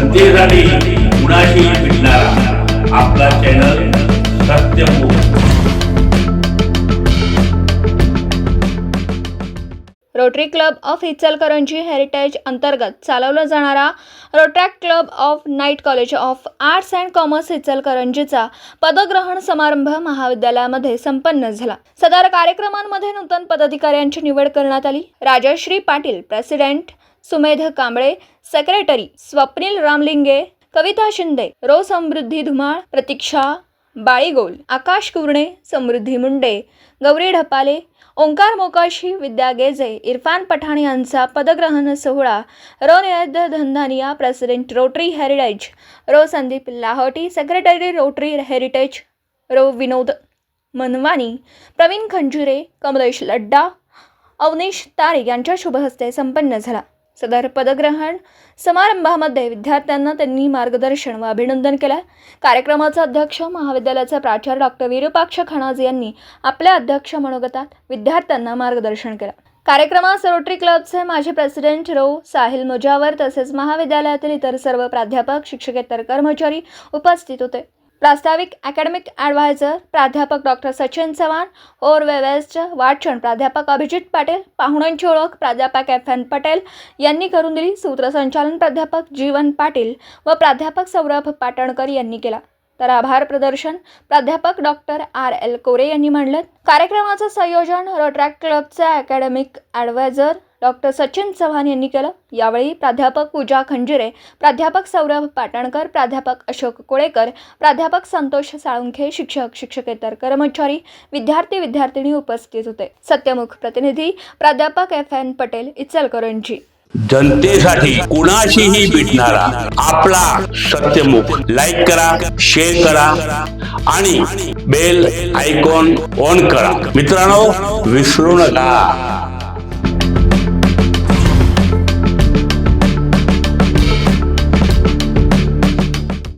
जनतेसाठी कुणाशी भेटणारा. आपला channel Satyamukh Rotary club of Ichalkaranji heritage अंतर्गत चालवला जाणारा Rotaract club of night college of arts and commerce इचलकरंजीचा पदग्रहण समारंभ महाविद्यालयामध्ये संपन्न झाला. सदर कार्यक्रमांमध्ये नूतन पदाधिकाऱ्यांची निवड करण्यात आली. Rajshri Patil president Sumedh Kamble secretary Swapnil Ramlinge Kavita Shinde row Samruddhi Dhumal Pratiksha Baligol Akash Kurne Samruddhi Munde Gauri Dhapale Omkar Mokashi Vidya Geje Irfan Pathan यांचा पदग्रहण सोहळा row Nived Dhandhania president Rotary heritage row Sandeep Lahoti secretary Rotary heritage row Vinod Manwani Pravin Khanjure Kamlesh Ladda Avneesh Tare यांच्या शुभहस्ते संपन्न झाला. सदर पदग्रहण समारंभामध्ये विद्यार्थ्यांना त्यांनी मार्गदर्शन व अभिनंदन केलं. कार्यक्रमाचा अध्यक्ष महाविद्यालयाचे प्राचार्य डॉक्टर विरूपाक्ष खणाज यांनी आपल्या अध्यक्ष मनोगतात विद्यार्थ्यांना मार्गदर्शन केलं. कार्यक्रमास रोटरी क्लबचे माजी प्रेसिडेंट रो. साहिल मुजावर तसेच महाविद्यालयातील इतर सर्व प्राध्यापक शिक्षकेतर कर्मचारी उपस्थित होते. प्रास्ताविक अकॅडमिक ॲडवायझर प्राध्यापक डॉक्टर सचिन चव्हाण ओर वेस्ट वाचन प्राध्यापक अभिजित पाटील पाहुण्यांची ओळख प्राध्यापक एफ एन पटेल यांनी करून दिली. सूत्रसंचालन प्राध्यापक जीवन पाटील व प्राध्यापक सौरभ पाटणकर यांनी केला. तर आभार प्रदर्शन प्राध्यापक डॉक्टर आर एल कोरे यांनी म्हणलं कार्यक्रमाचं संयोजन रोट्रॅक क्लबचे academic adviser doctor Sachin Chavan यांनी केलं. यावेळी प्राध्यापक पूजा खंजिरे प्राध्यापक सौरभ पाटणकर प्राध्यापक अशोक कोळेकर प्राध्यापक संतोष साळुंखे शिक्षक शिक्षकेतर कर्मचारी विद्यार्थी विद्यार्थिनी उपस्थित होते. सत्यमुख प्रतिनिधी प्राध्यापक एफ एन पटेल इचलकरंजी. जनतेसाठी कुणाशीही भेटणारा आपला सत्यमुख लाईक करा शेअर करा आणि बेल आयकॉन ऑन करा. मित्रांनो विसरू नका.